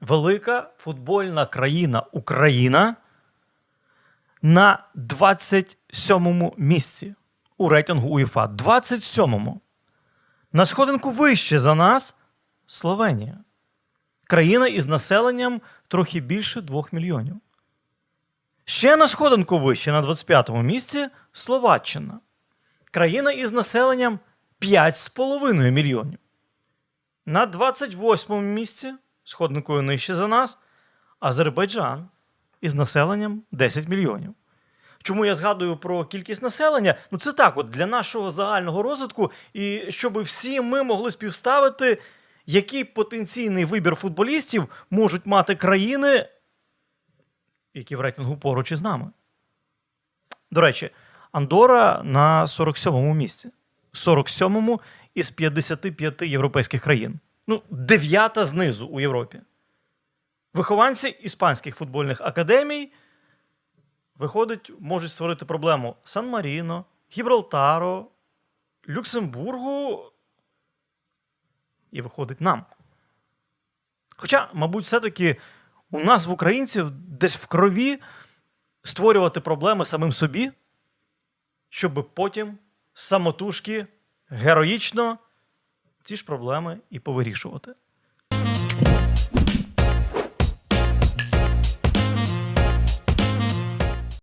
велика футбольна країна Україна на 27-му місці у рейтингу УЄФА. 27-му. На сходинку вище за нас Словенія. Країна із населенням трохи більше 2 мільйонів. Ще на сходинку вище на 25-му місці Словаччина. Країна із населенням 5,5 мільйонів. На 28-му місці, сходинкою нижче за нас, Азербайджан із населенням 10 мільйонів. Чому я згадую про кількість населення? Ну це так, от для нашого загального розвитку, і щоб всі ми могли співставити, який потенційний вибір футболістів можуть мати країни, які в рейтингу поруч із нами. До речі, Андора на 47-му місці. 47-му із 55 європейських країн. Ну, дев'ята знизу у Європі. Вихованці іспанських футбольних академій, виходить, можуть створити проблему Сан-Маріно, Гібралтаро, Люксембургу і виходить нам. Хоча, мабуть, все-таки у нас, в українців, десь в крові створювати проблеми самим собі, щоб потім самотужки героїчно ці ж проблеми і повирішувати.